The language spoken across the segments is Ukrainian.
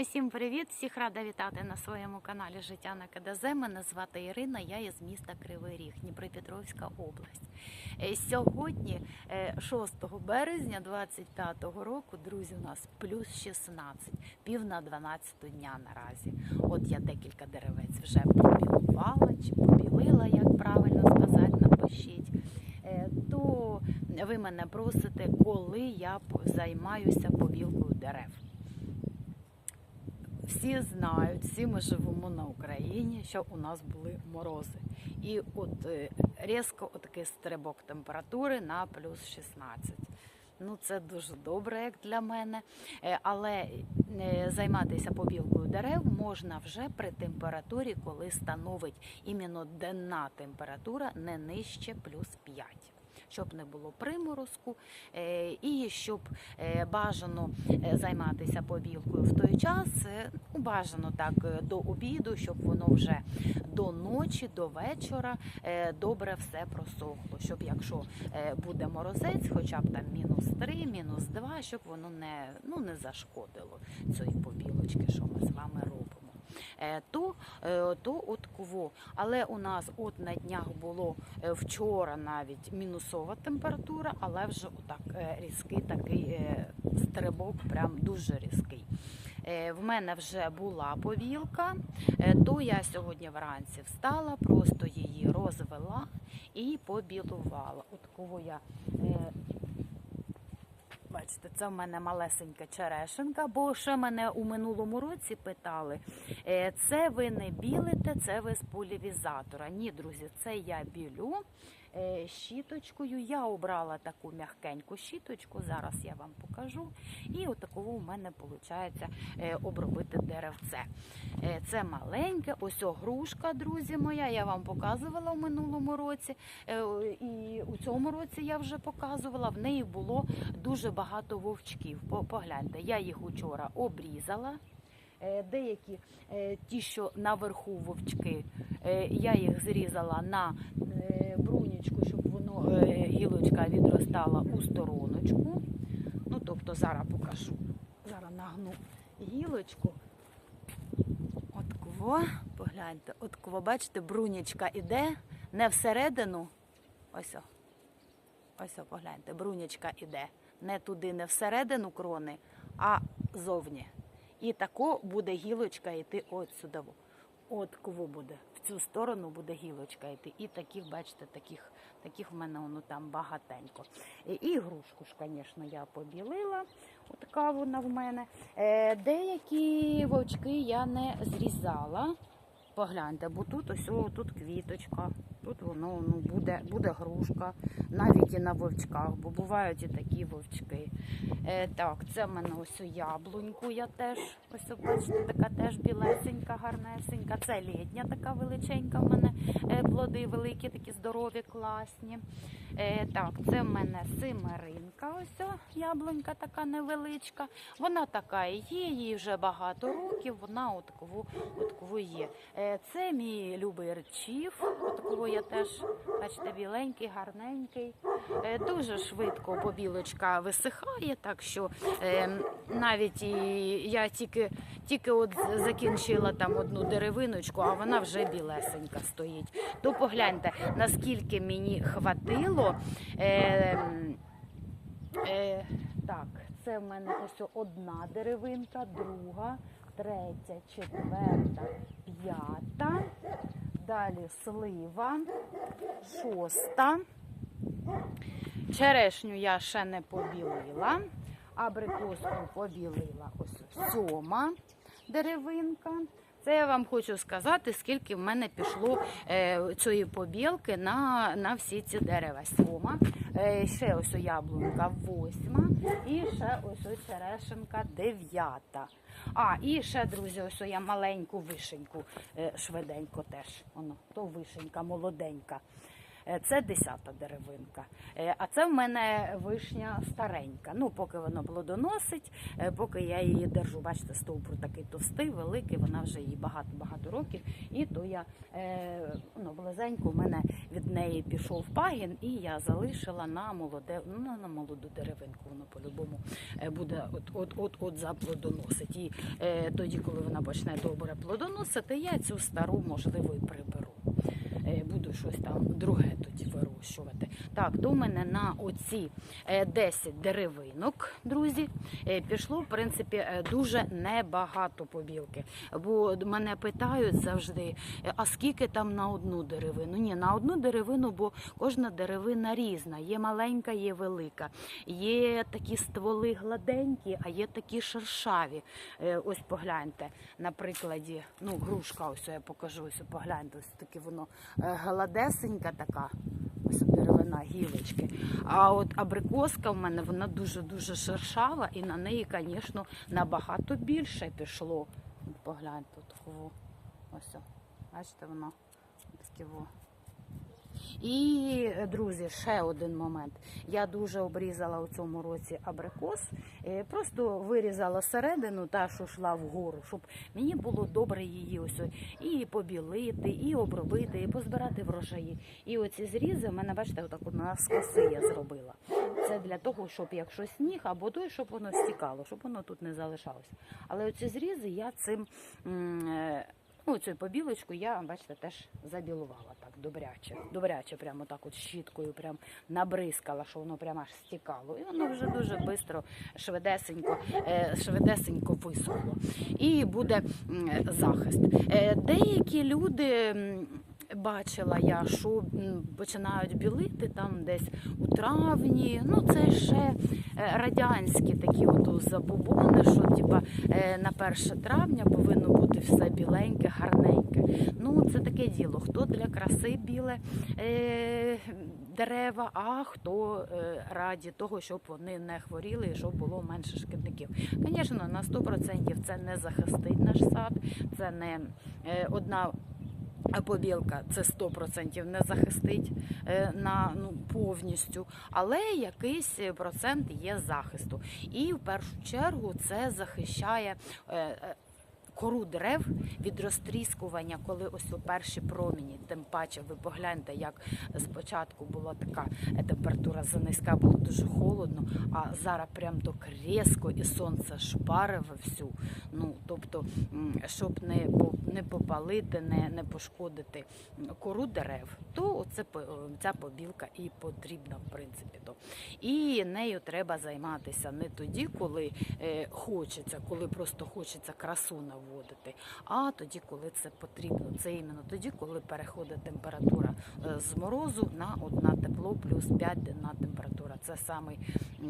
Усім привіт! Всіх рада вітати на своєму каналі Життя на КДЗ. Мене звати Ірина, я із міста Кривий Ріг, Дніпропетровська область. Е, Сьогодні, е, 6 березня 25 року, друзі, у нас плюс 16, пів на 12 дня наразі. От я декілька деревець вже побілувала чи побілила, як правильно сказати, напишіть. Е, То ви мене просите, коли я займаюся побілкою дерев. Всі знають, всі ми живемо на Україні, що у нас були морози. І от е, різко отакий стрибок температури на плюс 16. Ну, це дуже добре, як для мене. Е, Але е, займатися побілкою дерев можна вже при температурі, коли становить іменно денна температура не нижче плюс 5 щоб не було приморозку, е, і щоб е, бажано е, займатися побілкою в той час, ну, бажано так до обіду, щоб воно вже до ночі, до вечора добре все просохло. Щоб якщо буде морозець, хоча б там мінус 3, мінус 2, щоб воно не, ну, не зашкодило цієї побілочки, що ми з вами робимо. Е, То, е, то от кво. Але у нас от на днях було е, вчора навіть мінусова температура, але вже отак різкий такий стрибок, прям дуже різкий. В мене вже була повілка, то я сьогодні вранці встала, просто її розвела і побілувала. От кого я Бачите, це в мене малесенька черешенка, бо ще мене у минулому році питали, е, це ви не білите, це ви з полівізатора. Ні, друзі, це я білю щіточкою. Я обрала таку м'ягкеньку щіточку, зараз я вам покажу. І отаково у мене виходить обробити деревце. Е, Це маленьке, ось о грушка, друзі моя. Я вам показувала в минулому році. Е, І у цьому році я вже показувала. В неї було дуже багато вовчків. Погляньте, я їх учора обрізала. Е, Деякі е, ті, що наверху вовчки, е, я їх зрізала на е, брунічку, щоб воно е, гілочка відростала у стороночку. Ну, тобто зараз покажу. Зараз нагну гілочку. От кво, погляньте, от кво, бачите, брунічка іде не всередину. Ось. о. Ось, о, погляньте, брунічка іде не туди, не всередину крони, а зовні. І тако буде гілочка йти от сюди. От кво буде. Цю сторону буде гілочка йти. І таких, бачите, таких, таких в мене воно там багатенько. І, грушку ж, звісно, я побілила. Отака вона в мене. Е, деякі вовчки я не зрізала. Погляньте, бо тут ось тут квіточка, тут воно ну, буде, буде грушка, навіть і на вовчках, бо бувають і такі вовчки. Е, так, це в мене ось яблуньку я теж, ось бачите, така теж білесенька, гарнесенька. Це літня така величенька в мене е, плоди великі, такі здорові, класні. Е, так, це в мене симеринка, ось о, яблунька така невеличка. Вона така і є, їй вже багато років, вона отакову, отакову є. Е, Це мій любий речів, отаково я теж, бачите, біленький, гарненький. Е, Дуже швидко побілочка висихає, так що е, навіть і я тільки, тільки от закінчила там одну деревиночку, а вона вже білесенька стоїть. То погляньте, наскільки мені хватило. Е, так, це в мене ось одна деревинка, друга, третя, четверта, п'ята. Далі слива, шоста. Черешню я ще не побілила. Абрикоску побілила ось сьома деревинка. Це я вам хочу сказати, скільки в мене пішло е, цієї побілки на, на всі ці дерева. Сьома, е, ще ось яблунка восьма, і ще ось ось черешенка дев'ята. А, і ще, друзі, ось я маленьку вишеньку е, швиденько теж. Воно, то вишенька молоденька. Е, Це десята деревинка. Е, А це в мене вишня старенька. Ну, поки воно плодоносить, е, поки я її держу. Бачите, стовбур такий товстий, великий, вона вже їй багато-багато років. І то я ну, близенько в мене від неї пішов пагін, і я залишила на молоде, ну, на молоду деревинку. Воно по-любому буде от, от, от, от заплодоносить. І тоді, коли вона почне добре плодоносити, я цю стару, можливо, і приберу. Е, Буду щось там друге тоді вирощувати. Так, до мене на оці е, 10 деревинок, друзі, е, пішло, в принципі, е, дуже небагато побілки. Бо мене питають завжди, е, а скільки там на одну деревину? Ні, на одну деревину, бо кожна деревина різна. Є маленька, є велика. Є такі стволи гладенькі, а є такі шершаві. Е, Ось погляньте, на прикладі, ну, грушка, ось я покажу, ось погляньте, ось таке воно е, гладесенька така. Ось деревина гілочки. А от абрикоска в мене вона дуже-дуже шершава, і на неї, звісно, набагато більше пішло. Погляньте, во. ось. Бачите, воно таке. І, е, друзі, ще один момент. Я дуже обрізала у цьому році абрикос, е, просто вирізала середину, та що йшла вгору, щоб мені було добре її ось і побілити, і обробити, і позбирати врожаї. І оці зрізи в мене, бачите, отак от на скоси я зробила. Це для того, щоб якщо сніг або той, щоб воно стікало, щоб воно тут не залишалось. Але оці зрізи я цим. Ну, цю побілочку я, бачите, теж забілувала так добряче. Добряче, прямо так от щіткою прям набризкала, що воно прямо аж стікало. І воно вже дуже швидко, швидесенько, е, швидесенько висохло. І буде захист. Е, Деякі люди. Бачила я, що починають білити там десь у травні. Ну це ще е, радянські такі от забобони, що типа на 1 травня повинно бути все біленьке, гарненьке. Ну це таке діло. Хто для краси біле е, дерева, а хто е, раді того, щоб вони не хворіли і щоб було менше шкідників. Звісно, на 100% це не захистить наш сад, це не е, одна. Побілка це 100% не захистить е, на ну повністю, але якийсь процент є захисту. І в першу чергу це захищає. Кору дерев від розтріскування, коли ось у перші проміні, тим паче ви погляньте, як спочатку була така температура занизька, було дуже холодно, а зараз прям так різко і сонце шпариве всю. Ну тобто, щоб не не попалити, не, не пошкодити кору дерев, то оце ця побілка і потрібна, в принципі. То. І нею треба займатися не тоді, коли е, хочеться, коли просто хочеться красу наводити, а тоді, коли це потрібно. Це іменно тоді, коли переходить температура е, з морозу на, на тепло плюс 5 денна температура. Це самий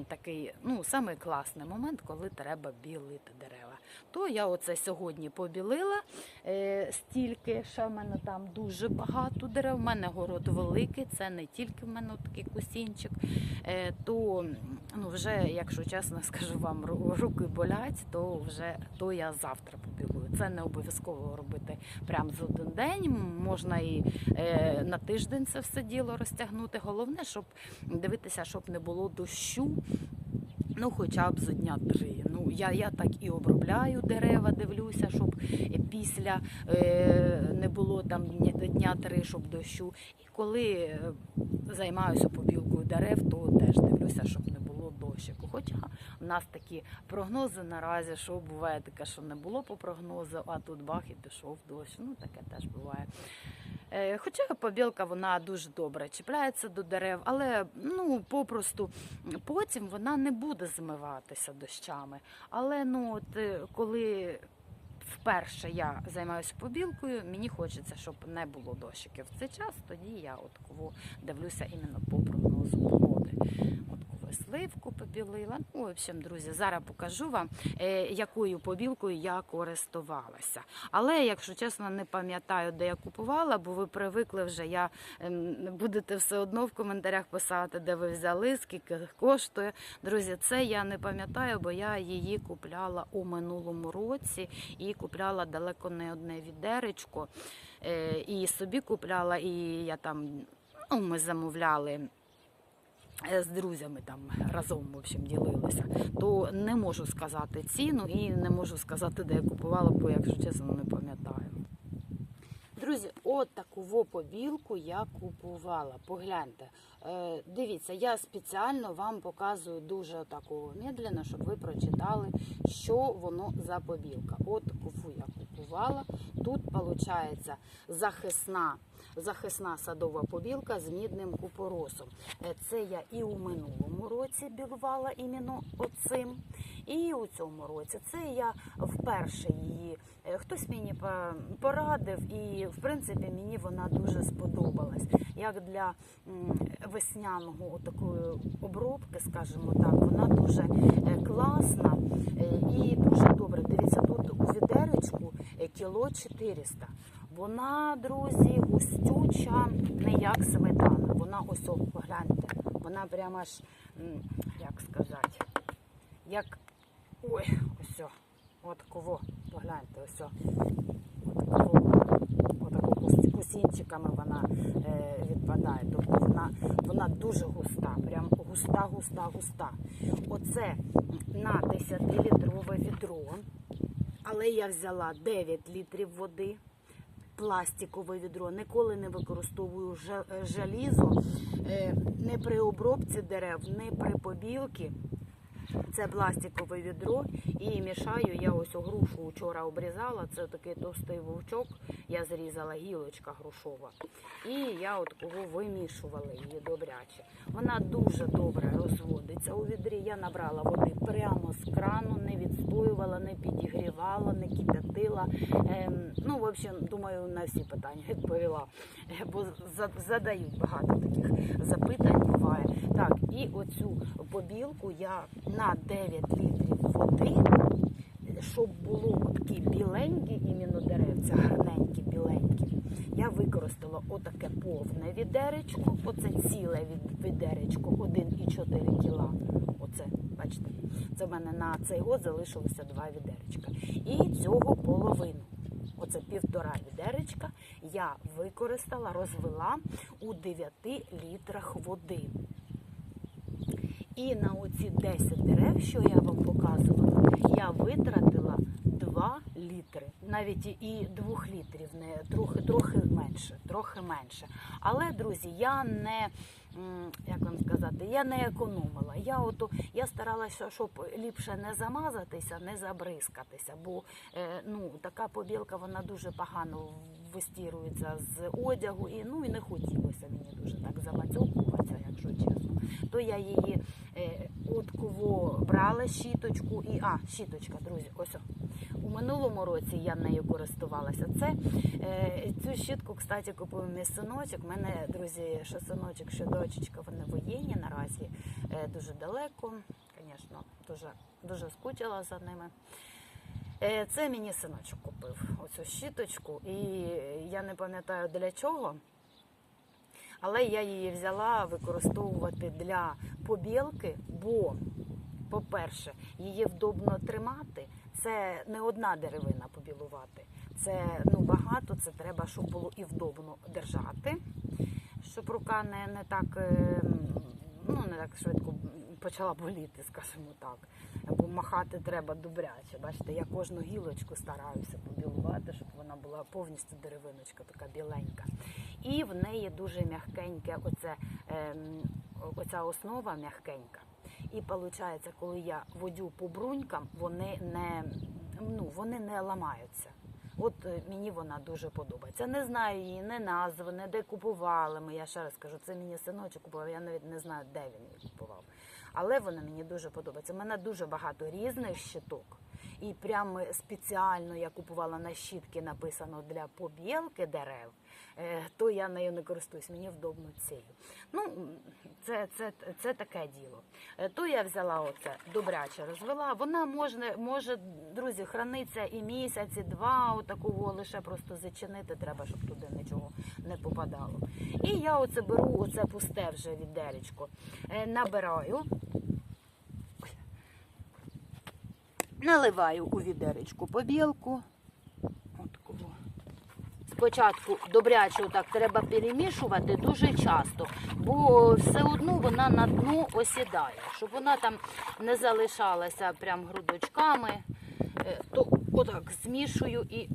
такий, ну, самий класний момент, коли треба білити дерева. То я оце сьогодні побілила е, стільки, що в мене там дуже багато дерев. У мене город великий, це не тільки в мене такий кусінчик. Е, то ну, вже, якщо чесно скажу вам, руки болять, то вже то я завтра побілую. Це не обов'язково робити прямо за один день. Можна і е, на тиждень це все діло розтягнути. Головне, щоб дивитися, щоб не було дощу. Ну, хоча б за дня три. Ну, я, я так і обробляю дерева, дивлюся, щоб після е, не було там дня, дня три, щоб дощу. І коли е, займаюся побілкою дерев, то теж дивлюся, щоб не було дощику. Хоча в нас такі прогнози наразі, що буває таке, що не було по прогнозу, а тут бах і пішов дощ. Ну, таке теж буває. Е, Хоча побілка вона дуже добре чіпляється до дерев, але ну попросту потім вона не буде змиватися дощами. Але ну от е, коли вперше я займаюся побілкою, мені хочеться, щоб не було дощиків в цей час. Тоді я от кого дивлюся іменно по прогнозу погоди. От сливку побілила. Ну, в общем, друзі, зараз покажу вам, е, якою побілкою я користувалася. Але, якщо чесно, не пам'ятаю, де я купувала, бо ви привикли вже. Я ем, будете все одно в коментарях писати, де ви взяли, скільки коштує. Друзі, це я не пам'ятаю, бо я її купляла у минулому році і купляла далеко не одне відеречко. Е, І собі купляла, і я там Ну, Ми замовляли з друзями там разом в общем, ділилися, то не можу сказати ціну і не можу сказати, де я купувала, бо, якщо чесно, не пам'ятаю. Друзі, от таку побілку я купувала. Погляньте. Е, дивіться, я спеціально вам показую дуже таку медленно, щоб ви прочитали, що воно за побілка. От таку я купувала. Тут виходить захисна, захисна садова побілка з мідним купоросом. Е, Це я і у минулому році білувала іменно оцим. І у цьому році це я вперше її. е, Хтось мені порадив, і в принципі мені вона дуже сподобалась. Як для весняного такої обробки, скажімо так, вона дуже е, класна і дуже добре. Дивіться, тут у відеречку кіло 400. Вона, друзі, густюча, не як сметана. Вона ось, о, погляньте, вона прямо аж, як сказати, як ой, ось, от кого, погляньте, ось. От кого, отако кус- кусінчиками вона е, відпадає. Тобто вона, вона дуже густа, прям густа, густа, густа. Оце на 10-літрове відро, але я взяла 9 літрів води. Пластикове відро, ніколи не використовую жа- е, не при обробці дерев, не при побілці. Це пластикове відро і мішаю я ось грушу вчора обрізала. Це такий товстий вовчок. Я зрізала гілочка грушова. І я от кого вимішувала її добряче. Вона дуже добре розводиться у відрі. Я набрала води прямо з крану, не відстоювала, не підігрівала, не кип'ятила. Ем, ну, в общем, думаю, на всі питання відповіла. Е, Бо за- задають багато таких запитань буває. Так, і оцю побілку я на 9 літрів води, щоб було такі біленькі іменно деревця, гарненькі, біленькі. Я використала отаке повне відеречко, оце ціле від відеречко, 1,4 кіла. Оце, бачите, це в мене на цей год залишилося два відеречка. І цього половину. Оце півтора відеречка я використала, розвела у 9 літрах води. І на оці 10 дерев, що я вам показувала, я витратила 2 літри. Навіть і- і 2 літрів, не трохи, трохи менше, трохи менше. Але, друзі, я не як вам сказати, я не економила. Я ото я старалася, щоб ліпше не замазатися, не забризкатися, бо е, ну така побілка вона дуже погано вистірується з одягу, і ну і не хотілося мені дуже так замацьовуватися, якщо чесно. То я її е, от брала щіточку і а, щіточка, друзі, ось. У минулому році я нею користувалася. Це е, цю щітку, кстати, купив мій синочок. Мене, друзі, що синочок, що дочечка, вони воєнні наразі е, дуже далеко. Звісно, дуже, дуже скучила за ними. Е, Це мені синочок купив оцю щіточку, і я не пам'ятаю для чого. Але я її взяла використовувати для побілки, бо, по-перше, її вдобно тримати. Це не одна деревина побілувати. Це ну, багато, це треба, щоб було і вдобно держати, щоб рука не, не так. е, Ну, не так швидко почала боліти, скажімо так. Бо махати треба добряче. Бачите, я кожну гілочку стараюся побілувати, щоб вона була повністю деревиночка, така біленька. І в неї дуже м'ягкеньке, оце, ем, оця основа м'ягкенька. І виходить, коли я водю по брунькам, вони не, ну, вони не ламаються. От е, мені вона дуже подобається. Не знаю її, не назви, не де купували ми. Я ще раз кажу, це мені синочок купував, я навіть не знаю, де він її купував. Але вона мені дуже подобається. У мене дуже багато різних щиток. І прямо спеціально я купувала на щітки, написано для побілки дерев, то я нею не користуюсь, мені вдобно цією. Ну, це, це, це таке діло. Е, То я взяла оце, добряче розвела. Вона може, може, друзі, храниться і місяць, і два, отакого лише просто зачинити треба, щоб туди нічого не попадало. І я оце беру, оце пусте вже відеречко, е, набираю. Наливаю у відеречку побілку. От спочатку добрячу так треба перемішувати дуже часто, бо все одно вона на дно осідає, щоб вона там не залишалася прям грудочками, е, то отак змішую і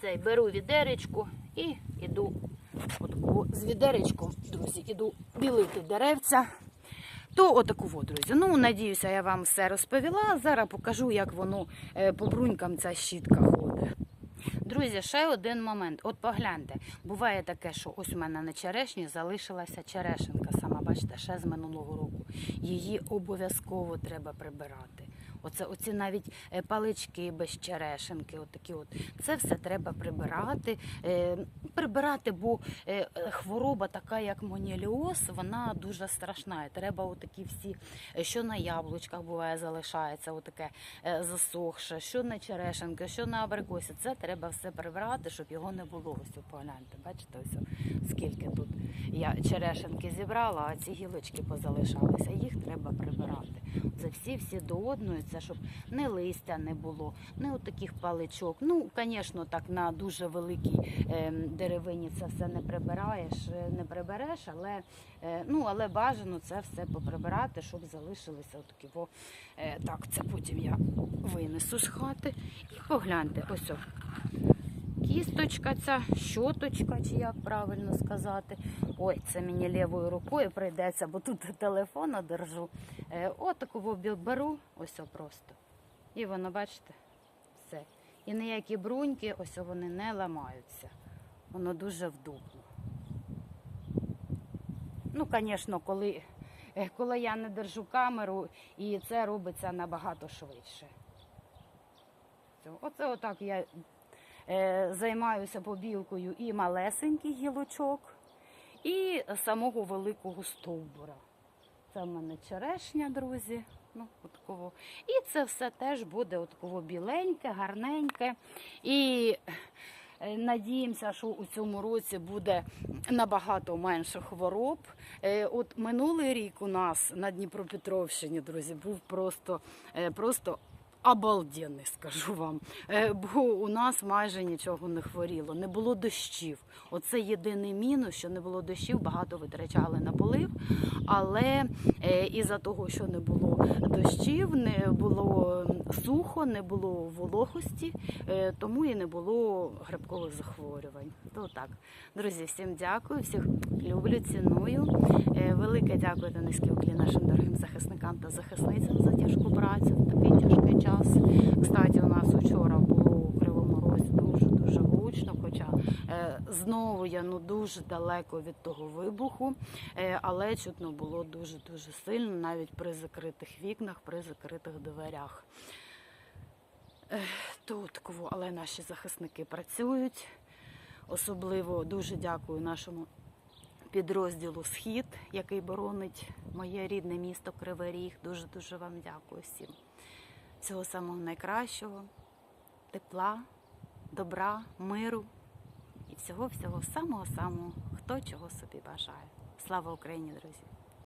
цей беру відеречку і іду отаку з відеречком, друзі, іду білити деревця. То отаку от, друзі. Ну, надіюся, я вам все розповіла. Зараз покажу, як воно е, по брунькам ця щітка ходить. Друзі, ще один момент. От погляньте, буває таке, що ось у мене на черешні залишилася черешенка, сама бачите, ще з минулого року. Її обов'язково треба прибирати. Оце оці навіть е, палички без черешенки, отакі от. Це все треба прибирати. Е, прибирати, бо е, хвороба така, як моніліоз, вона дуже страшна. І треба отакі всі, що на яблучках буває, залишається, отаке засохше, що на черешенки, що на абрикосі. Це треба все прибирати, щоб його не було. Ось погляньте, бачите, ось скільки тут я черешенки зібрала, а ці гілочки позалишалися. Їх треба прибирати. Це всі всі до одної, це щоб не листя не було, не от таких паличок. Ну, звісно, так на дуже великій ем, деревині це все не прибираєш, е, не прибереш, але е, ну але бажано це все поприбирати, щоб залишилися отакі. Во, е, так, це потім я винесу з хати і погляньте, ось. Кісточка ця, щоточка, чи як правильно сказати. Ой, це мені лівою рукою прийдеться, бо тут телефон держу. Е, отаку беру, ось просто. І воно, бачите, все. І ніякі бруньки, ось вони не ламаються. Воно дуже вдухло. Ну, звісно, коли, е, коли я не держу камеру, і це робиться набагато швидше. Оце отак я займаюся побілкою і малесеньких гілочок, і самого великого стовбура. Це в мене черешня, друзі. Ну, отакого. І це все теж буде отакого біленьке, гарненьке. І е, надіємося, що у цьому році буде набагато менше хвороб. Е, От минулий рік у нас на Дніпропетровщині, друзі, був просто, е, просто обалденний, скажу вам. Е, Бо у нас майже нічого не хворіло, не було дощів. Оце єдиний мінус, що не було дощів, багато витрачали на полив. Але е, із-за того, що не було дощів, не було сухо, не було вологості, е, тому і не було грибкових захворювань. То так, друзі, всім дякую, всіх люблю, ціную. Велике дякую та низький уклін нашим дорогим захисникам та захисницям за тяжку працю в такий тяжкий час. Кстати, у нас вчора було у Кривому Розі дуже дуже гучно, хоча е, знову я ну дуже далеко від того вибуху, е, але чутно було дуже дуже сильно, навіть при закритих вікнах, при закритих дверях. Е, такого, але наші захисники працюють. Особливо дуже дякую нашому підрозділу Схід, який боронить моє рідне місто Кривий Ріг. Дуже дуже вам дякую всім. Всього самого найкращого, тепла, добра, миру і всього всього самого самого, хто чого собі бажає. Слава Україні, друзі!